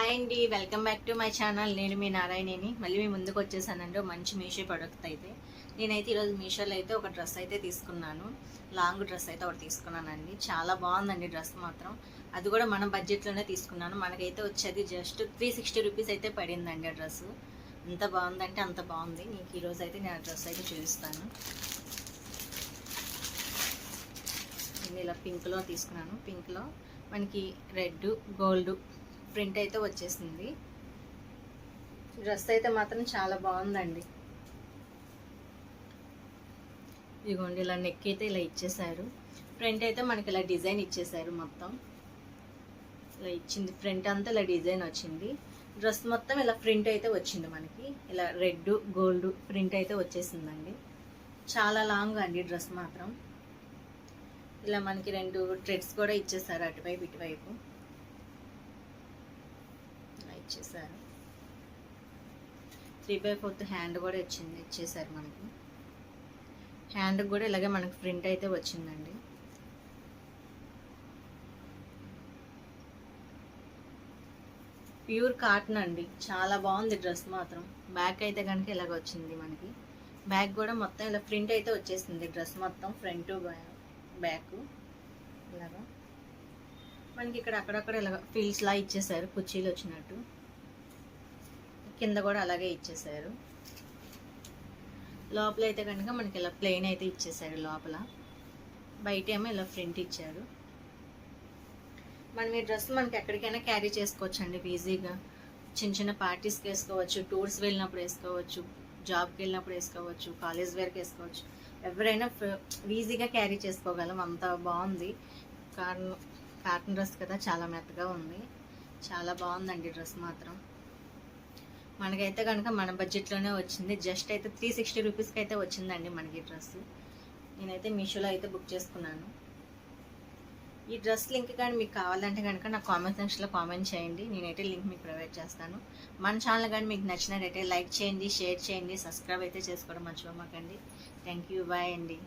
Hi అండి welcome back to my channel. నేను మీ నారాయణని. మళ్ళీ మీ ముందుకు వచ్చేసానండి మంచి మీషో ప్రొడక్ట్ అయితే. నేనైతే ఈరోజు మీషోలో అయితే ఒక డ్రెస్ అయితే తీసుకున్నాను. లాంగ్ డ్రెస్ అయితే ఒకటి తీసుకున్నానండి. చాలా బాగుందండి డ్రెస్ మాత్రం. అది కూడా మన బడ్జెట్లోనే తీసుకున్నాను. మనకైతే వచ్చేది జస్ట్ త్రీ సిక్స్టీ రూపీస్ అయితే పడిందండి ఆ డ్రెస్. ఎంత బాగుందంటే అంత బాగుంది. నీకు ఈరోజు అయితే నేను ఆ డ్రెస్ అయితే చూపిస్తాను. నేను ఇలా పింక్లో తీసుకున్నాను. పింక్లో మనకి రెడ్ గోల్డ్ ప్రింట్ అయితే వచ్చేసింది. డ్రెస్ అయితే మాత్రం చాలా బాగుందండి. ఇదిగోండి ఇలా నెక్ అయితే ఇలా ఇచ్చేసారు ఫ్రంట్ అయితే మనకి ఇలా డిజైన్ ఇచ్చేసారు మొత్తం. ఇలా ఇచ్చింది ఫ్రంట్ అంతా ఇలా డిజైన్ వచ్చింది. డ్రెస్ మొత్తం ఇలా ప్రింట్ అయితే వచ్చింది మనకి. ఇలా రెడ్ గోల్డ్ ప్రింట్ అయితే వచ్చేసిందండి. చాలా లాంగ్ అండి డ్రెస్ మాత్రం. ఇలా మనకి రెండు థ్రెడ్స్ కూడా ఇచ్చేసారు అటువైపు ఇటువైపు. ఇచ్చేసారు త్రీ బై ఫోర్త్ హ్యాండ్ కూడా ఇచ్చింది ఇచ్చేసారు మనకి. హ్యాండ్ కూడా ఇలాగే మనకి ప్రింట్ అయితే వచ్చిందండి. ప్యూర్ కాటన్ అండి. చాలా బాగుంది డ్రెస్ మాత్రం. బ్యాక్ అయితే కనుక ఇలాగ వచ్చింది మనకి. బ్యాక్ కూడా మొత్తం ఇలా ప్రింట్ అయితే వచ్చేసింది డ్రెస్ మొత్తం ఫ్రంట్ బ్యాక్ ఇలాగా. మనకి ఇక్కడ అక్కడక్కడ ఇలా ఫీల్స్లా ఇచ్చేసారు కుర్చీలు వచ్చినట్టు. కింద కూడా అలాగే ఇచ్చేసారు లోపల అయితే కనుక మనకి ఇలా ప్లెయిన్ అయితే ఇచ్చేసారు లోపల. బయట ఏమో ఇలా ప్రింట్ ఇచ్చారు. మనం ఈ డ్రెస్ మనకి ఎక్కడికైనా క్యారీ చేసుకోవచ్చు అండి ఈజీగా. చిన్న చిన్న పార్టీస్కి వేసుకోవచ్చు టూర్స్ వెళ్ళినప్పుడు వేసుకోవచ్చు జాబ్కి వెళ్ళినప్పుడు వేసుకోవచ్చు కాలేజ్ వేర్కి వేసుకోవచ్చు. ఎవరైనా ఈజీగా క్యారీ చేసుకోగలం అంత బాగుంది. కారణం కాటన్ డ్రెస్ కదా చాలా మెత్తగా ఉంది. చాలా బాగుందండి డ్రెస్ మాత్రం. మనకైతే కనుక మన బడ్జెట్లోనే వచ్చింది. జస్ట్ అయితే త్రీ సిక్స్టీ రూపీస్కి అయితే వచ్చిందండి మనకి డ్రెస్. నేనైతే మీషోలో అయితే బుక్ చేసుకున్నాను. ఈ డ్రెస్ లింక్ కానీ మీకు కావాలంటే కనుక నా కామెంట్ సెక్షన్లో కామెంట్ చేయండి. నేనైతే లింక్ మీకు ప్రొవైడ్ చేస్తాను. మన ఛానల్ కానీ మీకు నచ్చినట్టయితే లైక్ చేయండి షేర్ చేయండి సబ్స్క్రైబ్ అయితే చేసుకోవడం మర్చిపోమాకండి. థ్యాంక్ యూ బాయ్ అండి.